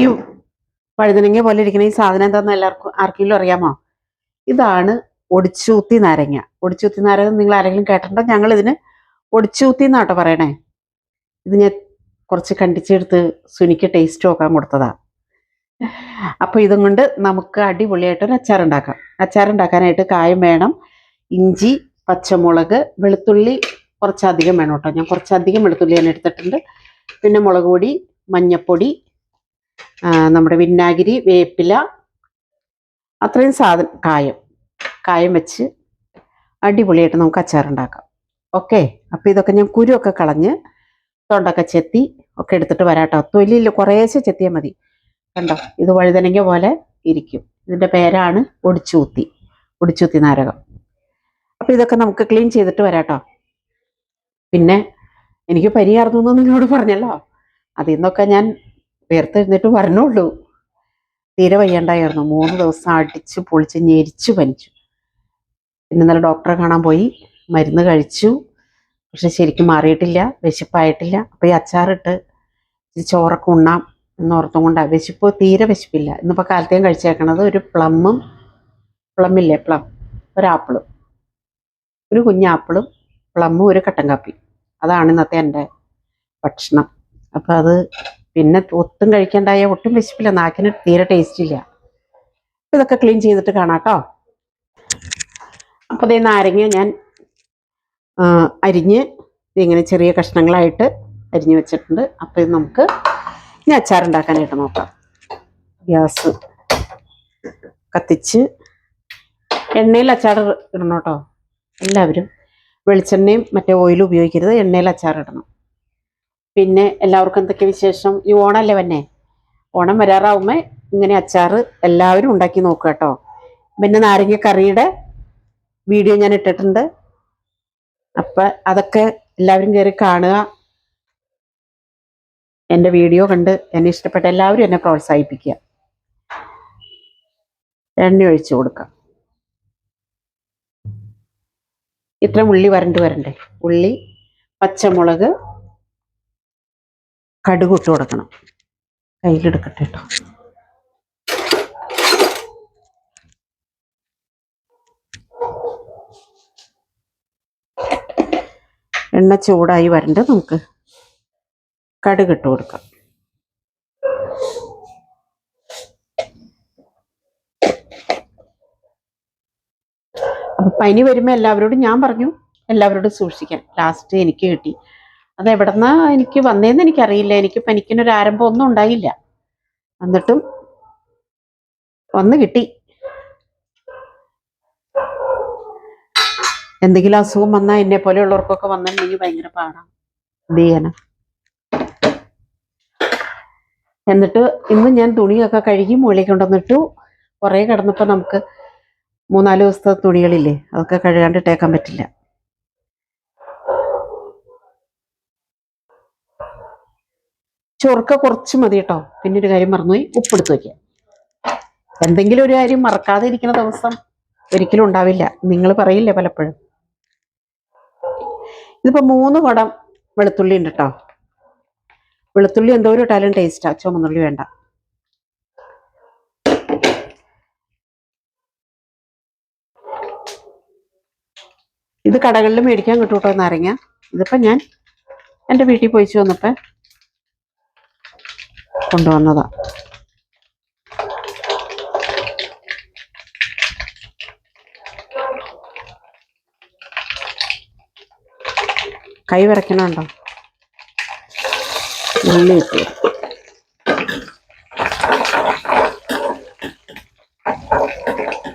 ഈ വഴുതനങ്ങ പോലെ ഇരിക്കുന്ന ഈ സാധനം എന്താന്ന് എല്ലാവർക്കും ആർക്കെങ്കിലും അറിയാമോ? ഇതാണ് ഒടിച്ചൂത്തി നാരങ്ങ. ഒടിച്ചൂത്തി നാരങ്ങ നിങ്ങൾ ആരെങ്കിലും കേട്ടിട്ടുണ്ടോ? ഞങ്ങൾ ഇതിന് ഒടിച്ചൂത്തി എന്നാട്ടോ പറയണേ. ഇത് ഞാൻ കുറച്ച് കണ്ടിച്ചെടുത്ത് സുനിക്ക് ടേസ്റ്റ് നോക്കാൻ കൊടുത്തതാ. അപ്പൊ ഇതും കൊണ്ട് നമുക്ക് അടിപൊളിയായിട്ട് ഒരു അച്ചാർ ഉണ്ടാക്കാം അച്ചാർ ഉണ്ടാക്കാനായിട്ട് കായം വേണം ഇഞ്ചി പച്ചമുളക് വെളുത്തുള്ളി കുറച്ചധികം വേണം കേട്ടോ. ഞാൻ കുറച്ചധികം വെളുത്തുള്ളി ഞാൻ എടുത്തിട്ടുണ്ട്. പിന്നെ മുളക് പൊടി മഞ്ഞപ്പൊടി നമ്മുടെ വിന്നാഗിരി വേപ്പില അത്രയും സാധനം കായം. കായം വെച്ച് അടിപൊളിയായിട്ട് നമുക്ക് അച്ചാറുണ്ടാക്കാം. ഓക്കെ? അപ്പോൾ ഇതൊക്കെ ഞാൻ കുരുവൊക്കെ കളഞ്ഞ് തൊണ്ടൊക്കെ ചെത്തി ഒക്കെ എടുത്തിട്ട് വരാട്ടോ. തൊലിയിൽ കുറേശ്ശെ ചെത്തിയാൽ മതി. കണ്ടോ? ഇത് വഴുതനങ്ങ പോലെ ഇരിക്കും. ഇതിന്റെ പേരാണ് ഒടിച്ചൂത്തി. ഒടിച്ചൂത്തി നാരകം. അപ്പോൾ ഇതൊക്കെ നമുക്ക് ക്ലീൻ ചെയ്തിട്ട് വരാട്ടോ. പിന്നെ എനിക്ക് പരിയാർന്നു നിങ്ങളോട് പറഞ്ഞല്ലോ. അതിൽ നിന്നൊക്കെ ഞാൻ വേർത്തെഴുന്നിട്ട് വരണുള്ളൂ. തീരെ വയ്യണ്ടായിരുന്നു. മൂന്ന് ദിവസം അടിച്ച് പൊളിച്ച് ഞെരിച്ചു പനിച്ചു. പിന്നെ ഇന്നലെ ഡോക്ടറെ കാണാൻ പോയി. മരുന്ന് കഴിച്ചു. പക്ഷെ ശരിക്കും മാറിയിട്ടില്ല. വിശപ്പായിട്ടില്ല. അപ്പോൾ ഈ അച്ചാറിട്ട് ചോറൊക്കെ ഉണ്ണാം എന്നോർത്തും കൊണ്ടാണ് വിശപ്പ് തീരെ വിശപ്പില്ല. ഇന്നിപ്പോൾ കാലത്തേയും കഴിച്ചേക്കണത് ഒരു പ്ലമ്മും പ്ലമ്മില്ലേ? പ്ലം. ഒരാപ്പിളും. ഒരു കുഞ്ഞാപ്പിളും പ്ലമ്മും ഒരു കട്ടൻ കാപ്പി അതാണ് ഇന്നത്തെ എന്റെ ഭക്ഷണം. അപ്പോൾ അത് പിന്നെ ഒത്തും കഴിക്കണ്ടായ ഒട്ടും വിശപ്പില്ല. നാക്കിന് തീരെ ടേസ്റ്റ് ഇല്ല. ഇതൊക്കെ ക്ലീൻ ചെയ്തിട്ട് കാണാം കേട്ടോ അപ്പോൾ ഇതേ നാരങ്ങ ഞാൻ അരിഞ്ഞ് ഇങ്ങനെ ചെറിയ കഷ്ണങ്ങളായിട്ട് അരിഞ്ഞ് വെച്ചിട്ടുണ്ട്. അപ്പോൾ ഇത് നമുക്ക് ഇനി അച്ചാർ ഉണ്ടാക്കാനായിട്ട് നോക്കാം. ഗ്യാസ് കത്തിച്ച് എണ്ണയിൽ അച്ചാർ ഇടണം കേട്ടോ എല്ലാവരും വെളിച്ചെണ്ണയും മറ്റേ ഓയിലും ഉപയോഗിക്കരുത്. എണ്ണയിൽ അച്ചാർ ഇടണം. പിന്നെ എല്ലാവർക്കും എന്തൊക്കെ വിശേഷം? ഈ ഓണമല്ലേ വന്നെ? ഓണം വരാറാവുമ്പോൾ ഇങ്ങനെ അച്ചാറ് എല്ലാവരും ഉണ്ടാക്കി നോക്കുക കേട്ടോ. പിന്നെ നാരങ്ങ കറിയുടെ വീഡിയോ ഞാൻ ഇട്ടിട്ടുണ്ട്. അപ്പം അതൊക്കെ എല്ലാവരും കയറി കാണുക. എന്റെ വീഡിയോ കണ്ട് എന്നെ ഇഷ്ടപ്പെട്ട എല്ലാവരും എന്നെ പ്രോത്സാഹിപ്പിക്കുക. എണ്ണ ഒഴിച്ചു കൊടുക്കാം. ഇത്രയും ഉള്ളി വരണ്ട് വരണ്ടേ? ഉള്ളി പച്ചമുളക് കടുക് ഇട്ട് കൊടുക്കണം. കയ്യിലെടുക്കട്ടെ കേട്ടോ എണ്ണ ചൂടായി വരണ്ട് നമുക്ക് കടുക് ഇട്ട് കൊടുക്കാം. അപ്പൊ പനി വരുമ്പോൾ എല്ലാവരോടും ഞാൻ പറഞ്ഞു. എല്ലാവരോടും സൂക്ഷിക്കാൻ ലാസ്റ്റ് എനിക്ക് കിട്ടി. അത് എവിടെന്നാ എനിക്ക് വന്നേന്ന് എനിക്കറിയില്ല. എനിക്ക് പനിക്കിനൊരു ആരംഭം ഒന്നും ഉണ്ടായില്ല. എന്നിട്ടും വന്ന് കിട്ടി. എന്തെങ്കിലും അസുഖം വന്നാൽ എന്നെ പോലെയുള്ളവർക്കൊക്കെ വന്നിട്ടുണ്ടെങ്കിൽ ഭയങ്കര പാടാണ് എന്ത് എന്നിട്ട് ഇന്ന് ഞാൻ തുണിയൊക്കെ കഴുകി മുകളിൽ കൊണ്ടുവന്നിട്ടു. കുറേ കിടന്നപ്പോൾ നമുക്ക് മൂന്നാൽ ദിവസത്തെ തുണികളില്ലേ അതൊക്കെ കഴുകാണ്ട് ഇട്ടേക്കാൻ പറ്റില്ല. ചൊറുക്ക കുറച്ച് മതി കേട്ടോ. പിന്നെ ഒരു കാര്യം മറന്നുപോയി. ഉപ്പെടുത്ത് വയ്ക്കുക എന്തെങ്കിലും ഒരു കാര്യം മറക്കാതെ ഇരിക്കുന്ന ദിവസം ഒരിക്കലും ഉണ്ടാവില്ല. നിങ്ങൾ പറയില്ലേ പലപ്പോഴും. ഇതിപ്പോ മൂന്ന് വടം വെളുത്തുള്ളി ഉണ്ട് കേട്ടോ. വെളുത്തുള്ളി എന്തോ ഒരു ഇട്ടാലും ടേസ്റ്റാണ് ചുമന്നുള്ളി വേണ്ട. ഇത് കടകളിൽ മേടിക്കാൻ കിട്ടും കേട്ടോ നാരങ്ങ. ഇതിപ്പോ ഞാൻ എന്റെ വീട്ടിൽ പോയിച്ചു വന്നപ്പോ കൊണ്ടുവന്നതാ. കൈ വരയ്ക്കണുണ്ടോ?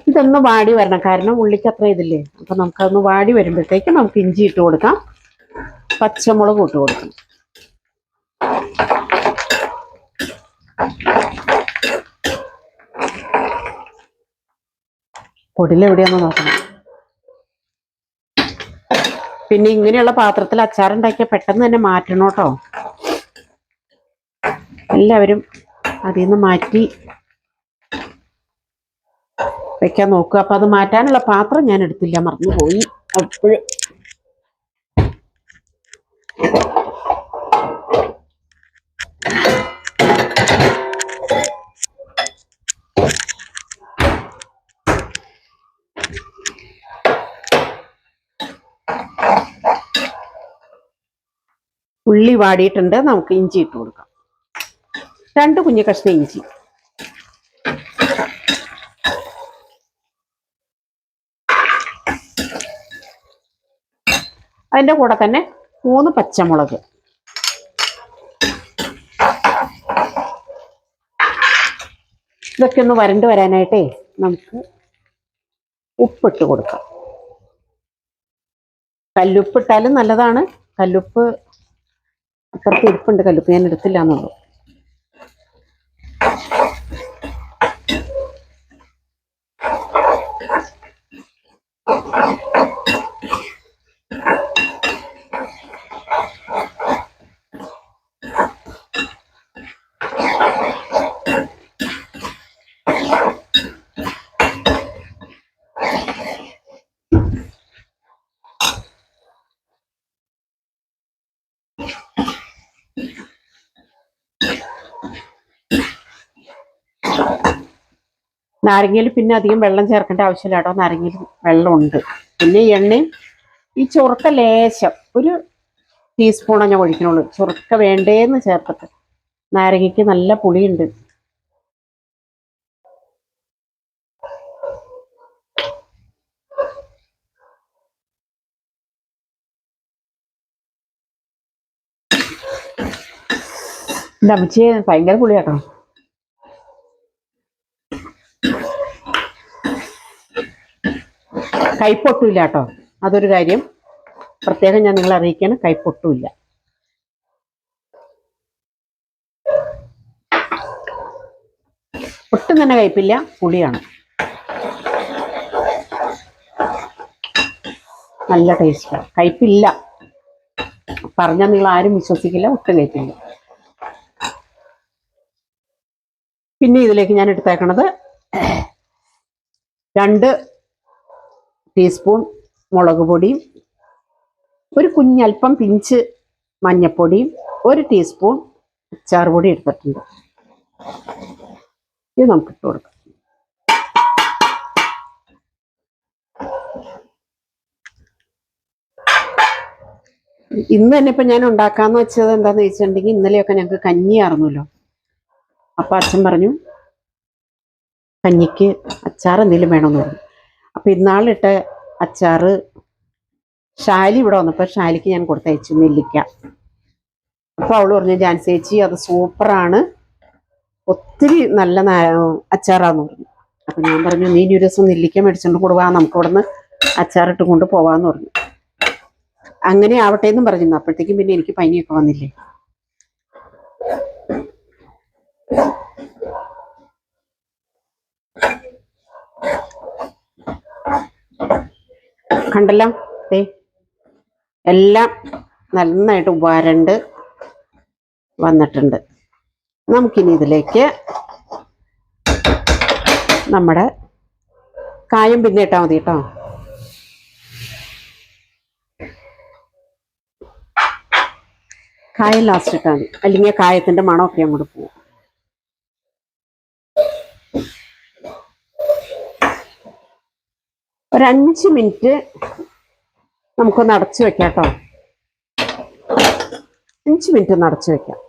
ഇതൊന്ന് വാടി വരണം. കാരണം ഉള്ളിക്ക് അത്ര ഇതില്ലേ? അപ്പൊ നമുക്കതൊന്ന് വാടി വരുമ്പോഴത്തേക്ക് നമുക്ക് ഇഞ്ചി ഇട്ട് കൊടുക്കാം. പച്ചമുളക് ഇട്ട് കൊടുക്കണം. പൊടിയിൽ നോക്കണം. പിന്നെ ഇങ്ങനെയുള്ള പാത്രത്തിൽ അച്ചാറുണ്ടാക്കിയ പെട്ടെന്ന് തന്നെ മാറ്റണം കേട്ടോ. എല്ലാവരും അതിൽ നിന്ന് മാറ്റി വെക്കാൻ നോക്കുക. അപ്പൊ അത് മാറ്റാനുള്ള പാത്രം ഞാൻ എടുത്തില്ല മറന്നുപോയി. അപ്പോഴും ഉള്ളി വാടിയിട്ടുണ്ട്. നമുക്ക് ഇഞ്ചി ഇട്ട് കൊടുക്കാം. രണ്ട് കുഞ്ഞു കഷ്ണം ഇഞ്ചി. അതിന്റെ കൂടെ തന്നെ മൂന്ന് പച്ചമുളക്. ഇതൊക്കെ ഒന്ന് വരണ്ട് വരാനായിട്ടേ നമുക്ക് ഉപ്പിട്ട് കൊടുക്കാം. കല്ലുപ്പിട്ടാലും നല്ലതാണ്. കല്ലുപ്പ് അപ്പുറത്ത് ഇരിപ്പുണ്ട് കല്ലുപ്പ്. ഞാൻ എടുത്തില്ല എന്നുള്ളൂ നാരങ്ങയിൽ പിന്നെ അധികം വെള്ളം ചേർക്കേണ്ട ആവശ്യമില്ല കേട്ടോ. നാരങ്ങയിൽ വെള്ളമുണ്ട്. പിന്നെ എണ്ണയും ഈ ചുറുക്ക ലേശം ഒരു ടീസ്പൂണാണ് ഞാൻ ഒഴിക്കണുള്ളൂ. ചുറുക്ക വേണ്ടേന്ന് ചേർത്തിട്ട്. നാരങ്ങയ്ക്ക് നല്ല പുളിയുണ്ട്. അമ്മച്ചിയെ ഭയങ്കര പുളിയാട്ടോ. കൈപ്പൊട്ടില്ല കേട്ടോ. അതൊരു കാര്യം. പ്രത്യേകം ഞാൻ നിങ്ങളെ അറിയിക്കാണ്. കൈപ്പൊട്ടുമില്ല. ഒട്ടും തന്നെ കയ്പില്ല. പുളിയാണ്. നല്ല ടേസ്റ്റാണ് കയ്പില്ല. പറഞ്ഞാൽ നിങ്ങൾ ആരും വിശ്വസിക്കില്ല. ഒട്ടും കയ്പില്ല. പിന്നെ ഇതിലേക്ക് ഞാൻ എടുത്തേക്കണത് രണ്ട് ടീസ്പൂൺ മുളക് പൊടിയും ഒരു കുഞ്ഞൽപ്പം പിഞ്ച് മഞ്ഞപ്പൊടിയും ഒരു ടീസ്പൂൺ അച്ചാർ പൊടി എടുത്തിട്ടുണ്ട്. ഇത് നമുക്ക് ഇട്ട് കൊടുക്കാം. ഇന്ന് തന്നെ ഇപ്പം ഞാൻ ഉണ്ടാക്കാന്ന് വെച്ചത് എന്താന്ന് വെച്ചിട്ടുണ്ടെങ്കിൽ ഇന്നലെയൊക്കെ ഞങ്ങൾക്ക് കഞ്ഞി ആർന്നല്ലോ അപ്പം അച്ഛൻ പറഞ്ഞു കഞ്ഞിക്ക് അച്ചാർ എന്തെങ്കിലും വേണമെന്ന് പറഞ്ഞു. അപ്പം ഇന്നാളിട്ട അച്ചാറ് ഷാലി ഇവിടെ വന്നപ്പോൾ ഷാലിക്ക് ഞാൻ കൊടുത്തയച്ചു നെല്ലിക്ക. അപ്പോൾ അവൾ പറഞ്ഞു ജാൻസി ചേച്ചി അത് സൂപ്പറാണ്. ഒത്തിരി നല്ല അച്ചാറാന്ന് പറഞ്ഞു. അപ്പം ഞാൻ പറഞ്ഞു നീ ഇനി ഒരു ദിവസം നെല്ലിക്ക മേടിച്ചുകൊണ്ട് കൊടുവാ നമുക്ക് ഇവിടെ നിന്ന് അച്ചാറിട്ട് കൊണ്ട് പോവാന്ന് പറഞ്ഞു. അങ്ങനെ ആവട്ടെ എന്നും പറഞ്ഞു അപ്പോഴത്തേക്കും പിന്നെ എനിക്ക് പനിയൊക്കെ വന്നില്ലേ. കണ്ടല്ലോ? ഏ എല്ലാം നന്നായിട്ട് വരണ്ട് വന്നിട്ടുണ്ട്. നമുക്കിനി ഇതിലേക്ക് നമ്മുടെ കായം പിന്നെ ഇട്ടാൽ മതി കേട്ടോ. കായം ലാസ്റ്റ് ഇട്ടാൽ മതി. അല്ലെങ്കിൽ കായത്തിന്റെ മണമൊക്കെ അങ്ങോട്ട് പോകും. ഒരു അഞ്ച് മിനിറ്റ് നമുക്കൊന്ന് അടച്ചു വെക്കാം കേട്ടോ. അഞ്ച് മിനിറ്റ് ഒന്ന് അടച്ചു വെക്കാം.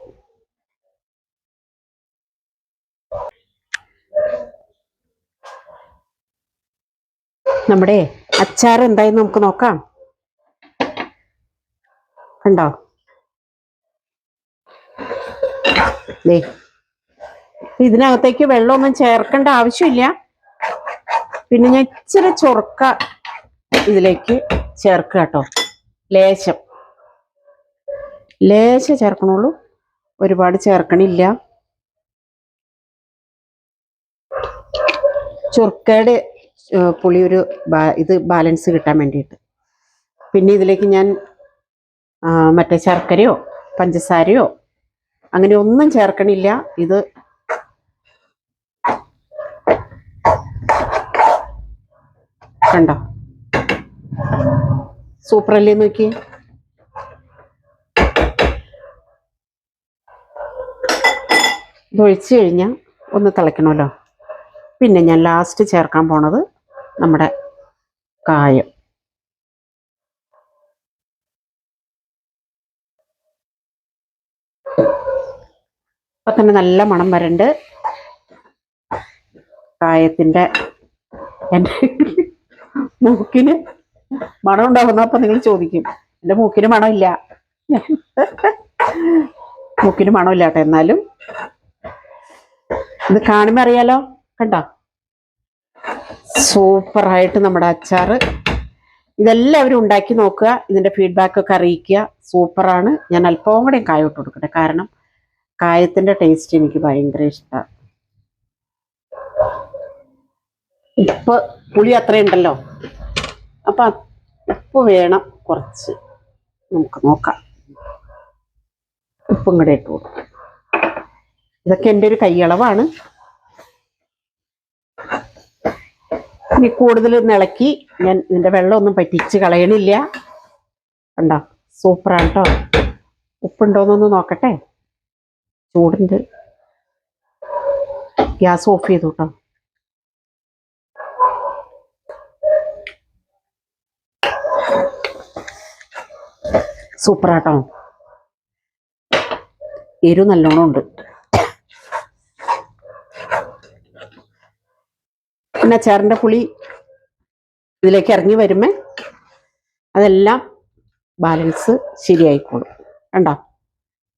നമ്മുടെ അച്ചാർ എന്തായി നമുക്ക് നോക്കാം. കണ്ടോ? ഇതിനകത്തേക്ക് വെള്ളമൊന്നും ചേർക്കേണ്ട ആവശ്യമില്ല. പിന്നെ ഞാൻ ഇച്ചിരി ചൊറുക്ക ഇതിലേക്ക് ചേർക്കുക കേട്ടോ. ലേശം. ലേശം ചേർക്കണുള്ളൂ. ഒരുപാട് ചേർക്കണില്ല. ചുർക്കയുടെ പുളി ഒരു ഇത് ബാലൻസ് കിട്ടാൻ വേണ്ടിയിട്ട്. പിന്നെ ഇതിലേക്ക് ഞാൻ മറ്റേ ശർക്കരയോ പഞ്ചസാരയോ അങ്ങനെ ഒന്നും ചേർക്കണില്ല. ഇത് കണ്ടോ? സൂപ്പർ അല്ലേ നോക്കി ഇതൊഴിച്ച് കഴിഞ്ഞാൽ ഒന്ന് തിളയ്ക്കണമല്ലോ. പിന്നെ ഞാൻ ലാസ്റ്റ് ചേർക്കാൻ പോണത് നമ്മുടെ കായം. അപ്പം തന്നെ നല്ല മണം വരണ്ട്. കായത്തിന്റെ എന്റെ മൂക്കിന് മണം ഉണ്ടാകുന്ന അപ്പൊ നിങ്ങൾ ചോദിക്കും എന്റെ മൂക്കിന് മണമില്ല. മൂക്കിന് മണമില്ല കേട്ടോ എന്നാലും. ഇത് കാണുമ്പോൾ അറിയാലോ കണ്ടോ? സൂപ്പറായിട്ട് നമ്മുടെ അച്ചാറ്. ഇതെല്ലാവരും ഉണ്ടാക്കി നോക്കുക ഇതിന്റെ ഫീഡ്ബാക്ക് ഒക്കെ അറിയിക്കുക. സൂപ്പറാണ്. ഞാൻ അല്പവും കൂടെ കായോട്ട് കൊടുക്കട്ടെ. കാരണം കായത്തിന്റെ ടേസ്റ്റ് എനിക്ക് ഭയങ്കര ഇഷ്ടമാണ് ഇപ്പൊ പുളി അത്രയുണ്ടല്ലോ. അപ്പൊ ഉപ്പ് വേണം കുറച്ച്. നമുക്ക് നോക്കാം. ഉപ്പും കൂടെ ഇട്ട് കൊടുക്കും. ഇതൊക്കെ എന്റെ ഒരു കൈയളവാണ്. ഇനി കൂടുതൽ നിളക്കി ഞാൻ ഇതിന്റെ വെള്ളമൊന്നും പറ്റിച്ച് കളയണില്ല. കണ്ടോ? സൂപ്പറാണ് കേട്ടോ ഉപ്പുണ്ടോന്നൊന്ന് നോക്കട്ടെ? ചൂടുണ്ട് ഗ്യാസ് ഓഫ് ചെയ്തു കേട്ടോ സൂപ്പറാട്ടോ. എരു നല്ലോണം ഉണ്ട്. പിന്നെ അച്ചാറിന്റെ പുളി ഇതിലേക്ക് ഇറങ്ങി വരുമ്പേ അതെല്ലാം ബാലൻസ് ശരിയായിക്കോളും. കണ്ടോ?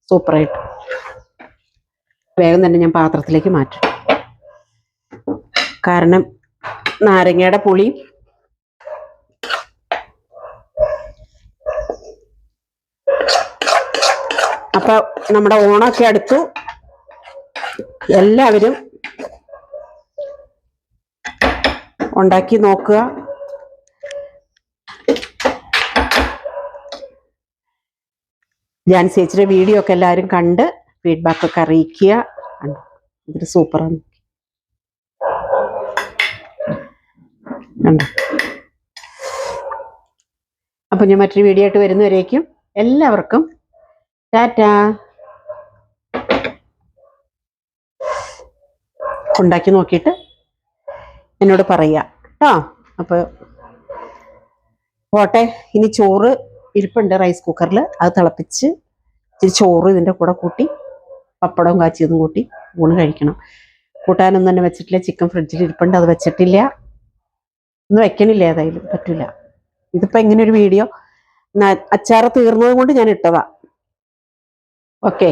സൂപ്പറായിട്ട്. വേഗം തന്നെ ഞാൻ പാത്രത്തിലേക്ക് മാറ്റും. കാരണം നാരങ്ങയുടെ പുളി അപ്പൊ നമ്മുടെ ഓണമൊക്കെ അടുത്തു. എല്ലാവരും ഉണ്ടാക്കി നോക്കുക. ഞാൻ ചേച്ചിയുടെ വീഡിയോ ഒക്കെ എല്ലാവരും കണ്ട് ഫീഡ്ബാക്ക് ഒക്കെ അറിയിക്കുക? ഇതൊരു സൂപ്പറാണ് അപ്പൊ ഞാൻ മറ്റൊരു വീഡിയോ ആയിട്ട് വരുന്നവരേക്കും എല്ലാവർക്കും ടാറ്റാ. ഉണ്ടാക്കി നോക്കിയിട്ട് എന്നോട് പറയുക കേട്ടോ അപ്പോൾ പോട്ടെ. ഇനി ചോറ് ഇരിപ്പുണ്ട് റൈസ് കുക്കറിൽ അത് തിളപ്പിച്ച് ഇച്ചിരി ചോറ് ഇതിന്റെ കൂടെ കൂട്ടി പപ്പടവും കാച്ചിയതും കൂട്ടി ഊണ് കഴിക്കണം. കൂട്ടാനൊന്നും തന്നെ വെച്ചിട്ടില്ല. ചിക്കൻ ഫ്രിഡ്ജിൽ ഇരിപ്പുണ്ട്. അത് വെച്ചിട്ടില്ല. ഒന്നും വെക്കണില്ല ഏതായാലും? പറ്റില്ല ഇതിപ്പോൾ ഇങ്ങനെ ഒരു വീഡിയോ അച്ചാറ് തീർന്നത് കൊണ്ട് ഞാൻ ഇട്ടതാ. ഓക്കെ